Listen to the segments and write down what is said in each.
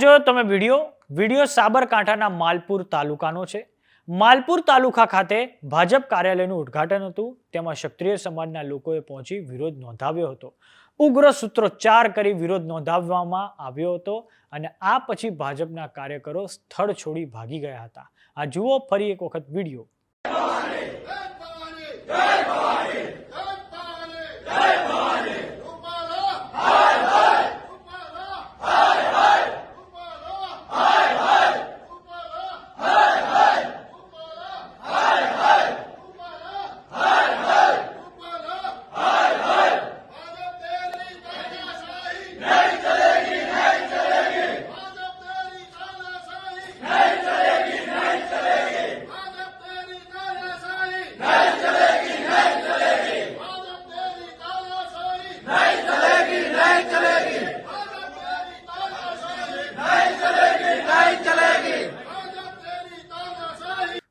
જોયો તમે video video સાબરકાંઠાના માલપુર તાલુકાનો છે. માલપુર તાલુકા ખાતે ભાજપ કાર્યાલયનું ઉદ્ઘાટન હતું. તેમાં ક્ષત્રિય સમાજના લોકોએ પહોંચી વિરોધ નોંધાવ્યો હતો. ઉગ્ર સૂત્રોચ્ચાર કરી વિરોધ નોંધાવવામાં આવ્યો હતો અને આ પછી ભાજપના કાર્યકરો સ્થળ છોડી ભાગી ગયા હતા. આ જુઓ ફરી એક વખત વીડિયો.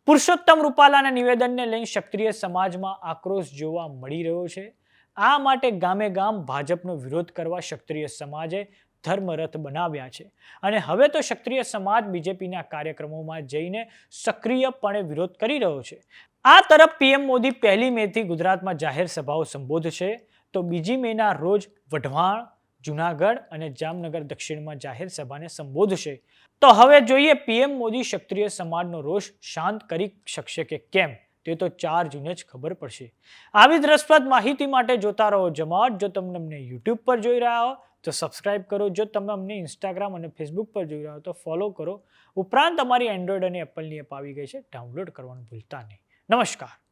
પુરુષોત્તમ રૂપાલાના નિવેદનને લઈને ક્ષત્રિય સમાજમાં આક્રોશ જોવા મળી રહ્યો છે. આ માટે ગામે ગામ ભાજપનો વિરોધ કરવા ક્ષત્રિય સમાજે ધર્મરથ બનાવ્યા છે. અને હવે તો ક્ષત્રિય સમાજ બીજેપીના કાર્યક્રમોમાં જઈને સક્રિયપણે વિરોધ કરી રહ્યો છે. આ તરફ પીએમ મોદી પહેલી મેથી ગુજરાતમાં જાહેર સભાઓ સંબોધશે. તો બીજી મેના રોજ વઢવાણ જુનાગઢ અને જામનગર દક્ષિણમાં જાહેર સભાને સંબોધશે. તો હવે જોઈએ પીએમ મોદી ક્ષત્રિય સમાજનો રોષ શાંત કરી શકશે કે કેમ? તે તો ચાર જૂને જ ખબર પડશે. આવી જ રસપ્રદ માહિતી માટે જોતા રહો જમાવટ જો તમને અમને યુટ્યુબ પર જોઈ રહ્યા હો, તો સબસ્ક્રાઇબ કરો. જો તમે અમને ઇન્સ્ટાગ્રામ અને ફેસબુક પર જોઈ રહ્યા હો, તો ફોલો કરો. ઉપરાંત અમારી એન્ડ્રોઈડ અને એપલની એપ આવી ગઈ છે. ડાઉનલોડ કરવાનું ભૂલતા નહીં. નમસ્કાર.